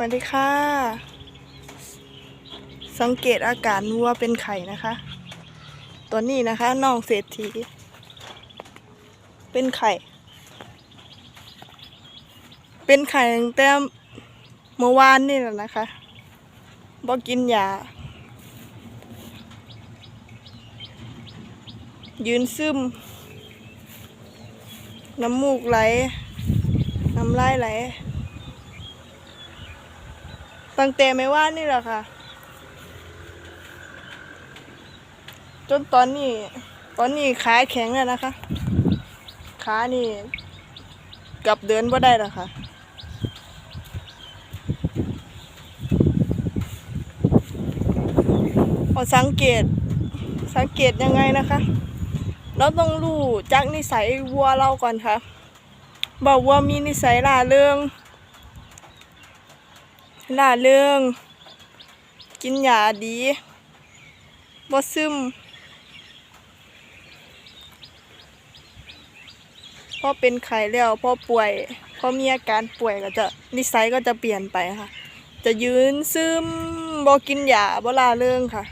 สวัสดีค่ะ สังเกตอาการวัวเป็นไข่นะคะ ตัวนี้นะคะน้องเศรษฐี เป็นไข่ เป็นไข่ตั้งแต่เมื่อวานนี่แหละนะคะบ่กินยา ยืนซึม น้ำมูกไหล น้ำลายไหล ตั้งแต่ไม่ว่านี่แหละค่ะ จนตอนนี้ ตอนนี้ขาแข็งแล้วนะคะ ขานี่กลับเดินบ่าได้แล้วค่ะพอสังเกตสังเกตยังไงนะคะ เราต้องรู้จากนิสัยวัวเราก่อนค่ะบอกว่ามีนิสัยล่าเริง ล่าเริงกินยาดีบ่ซึมพอเป็นไข้แล้วพอป่วยพอมีอาการป่วยก็จะนิสัยก็จะเปลี่ยนไปค่ะ จะยืนซึมบ่กินยาบ่ลาเริงค่ะ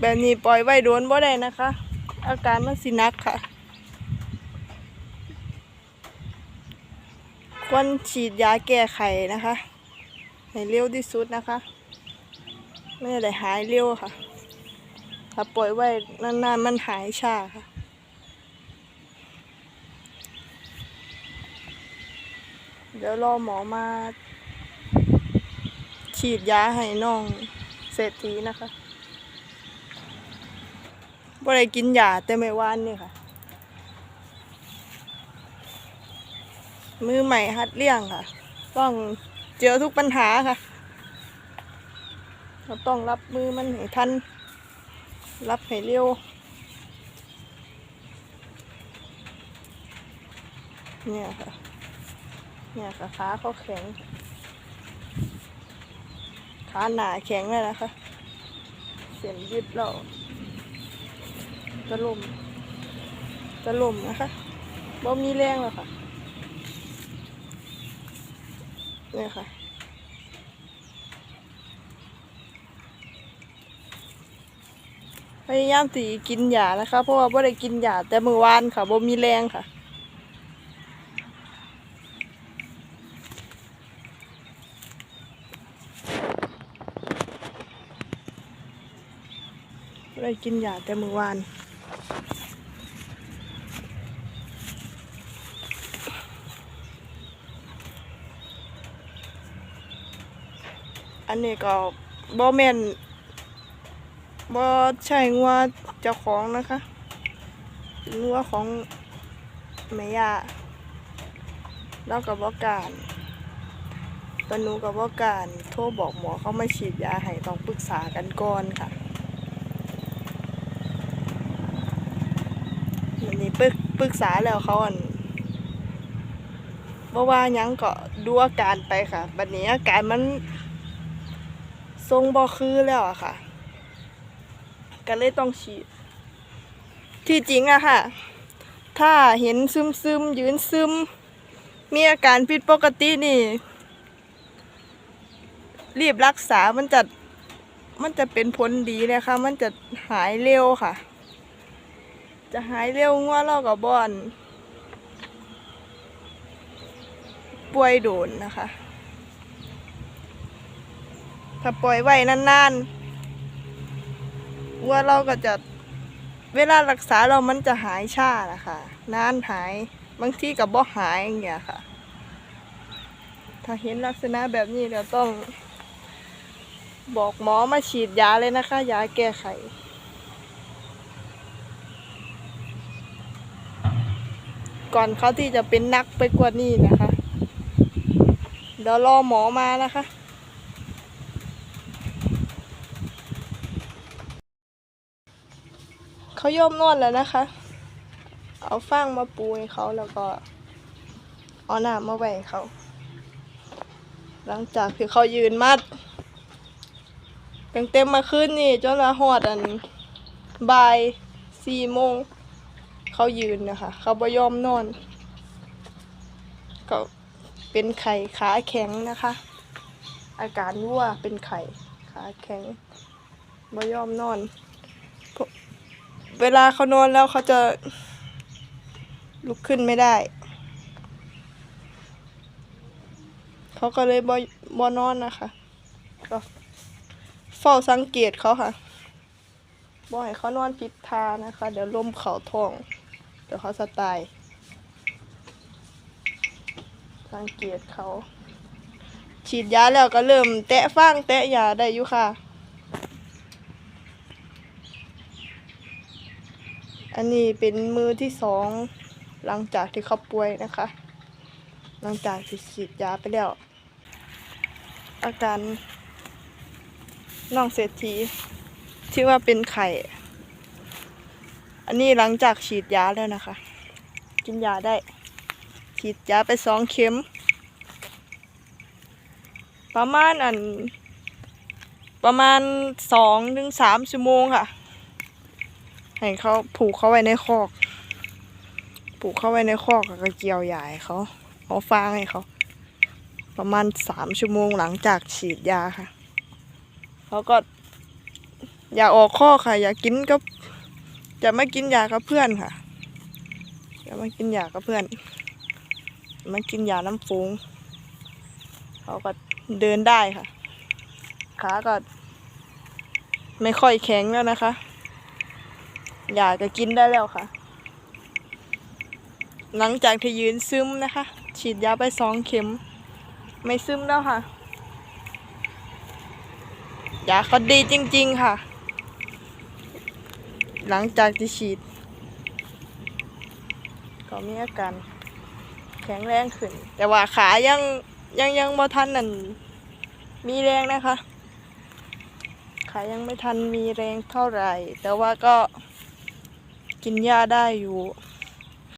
แบบนี้ปล่อยไว้โดนบ่ได้นะคะ อาการมันสินักค่ะ วรฉีดยาแก้ไขนะคะ ให้เร็วที่สุดนะคะ ไม่ได้หายเร็วค่ะ ถ้าปล่อยไว้นานๆมันหายช้าค่ะเดี๋ยวรอหมอมา ฉีดยาให้น้องเศรษฐีนะคะบ่ได้กินยาแต่ไม่วานนี่ค่ะ มือใหม่หัดเลี้ยงค่ะ ต้องเจอทุกปัญหาค่ะ เราต้องรับมือมันให้ทัน รับให้เร็ว เนี่ยค่ะ เนี่ยค่ะขาเขาแข็ง ขาหนาแข็งเลยนะคะ เสียนยืดเราจะล่มจะล่มนะคะบ่มีแรงแล้วค่ะ เนี่ยค่ะ พยายามสีกินยานะคะ เพราะว่าบ่ได้กินยาแต่มือวานค่ะบ่มีแรงค่ะได้กินยาแต่มือวาน นนี้ก็บ่แมนบ่ใช่งัวเจ้าของนะคะงัวของแม่ย่าเรากับบ่การตอนหนูกับบ่การโทรบอกหมอเขามาฉีดยาให้ต้องปรึกษากันก่อนค่ะวันนี้ปรึกปรึกษาแล้วเขาอันบ่ว่ายังก็ดูอาการไปค่ะ บัดนี้อาการมัน ทรงบอคือแล้วอะค่ะ ก็เลยต้องฉีด ที่จริงอะค่ะ ถ้าเห็นซึมซึมยืนซึม มีอาการผิดปกตินี่ รีบรักษามันจะมันจะเป็นผลดีเลยค่ะ มันจะหายเร็วค่ะ จะหายเร็วงัวเรากับบอน ป่วยโดนนะคะ ถ้าปล่อยไว้นานๆวัวเราก็จะเวลารักษาเรามันจะหายชานะคะนานหาย บางที่กับบ่หายอย่างเงี้ยค่ะ ถ้าเห็นลักษณะแบบนี้เดี๋ยวต้อง บอกหมอมาฉีดยาเลยนะคะ ยาแก้ไขก่อนเขาที่จะเป็นนักไปกว่านี้นะคะ เดี๋ยวรอหมอมานะคะ เขาย่อมนวดแล้วนะคะ เอาฟางมาปูให้เขาแล้วก็ เอาหน้ำมาไว้ให้เขา หลังจากที่เขายืนมัดตั้งเต็มมาขึ้นนี่จนละหอดอันบ่ายสี่โมงเขายืนนะคะ เขาบ่ยอมนอน ก็เป็นไข่ขาแข็งนะคะ อาการรั่วเป็นไข่ขาแข็งไม่ยอมนอนพวก เวลาเขานอนแล้วเขาจะลุกขึ้นไม่ได้ เขาก็เลยบ่บ่นอนนะคะก็เฝ้าสังเกตเขาค่ะบ่ให้เขานอนผิดทานะคะ เดี๋ยวลมเขาท้อง เดี๋ยวเขาสตายสังเกตเขา ฉีดยาแล้วก็เริ่มแตะฟางแตะยาได้อยู่ค่ะ อันนี้เป็นมือที่สองหลังจากที่เขาป่วยนะคะ หลังจากที่ฉีดยาไปแล้ว อาการน้องเศรษฐีที่ว่าเป็นไข่ อันนี้หลังจากฉีดยาแล้วนะคะ กินยาได้ ฉีดยาไปสองเข็ม ประมาณอัน ประมาณสองถึงสามชั่วโมงค่ะ ให้เขาผูกเขาไว้ในคอก ผูกเขาไว้ในคอกแล้วก็เกี่ยวให้เขาเอาฟางให้เขา ประมาณสามชั่วโมงหลังจากฉีดยาค่ะเขาก็ อย่าออกข้อกค่ะ อย่ากินก็จะไม่กินยากับเพื่อนค่ะอย่ามากินยากับเพื่อนไมากินยาน้ำฟูงเขาก็เดินได้ค่ะขาก็ไม่ค่อยแข็งแล้วนะคะ ยาก็กินได้แล้วค่ะ หลังจากที่ยืนซึมนะคะ ฉีดยาไปสองเข็ม ไม่ซึมแล้วค่ะ ยาเขาดีจริง ๆค่ะ หลังจากที่ฉีด ก็มีอาการแข็งแรงขึ้น แต่ว่าขายังยังยังบ่ทันนั่นมีแรงนะคะขายังไม่ทันมีแรงเท่าไหร่ แต่ว่าก็ กินยาได้อยู่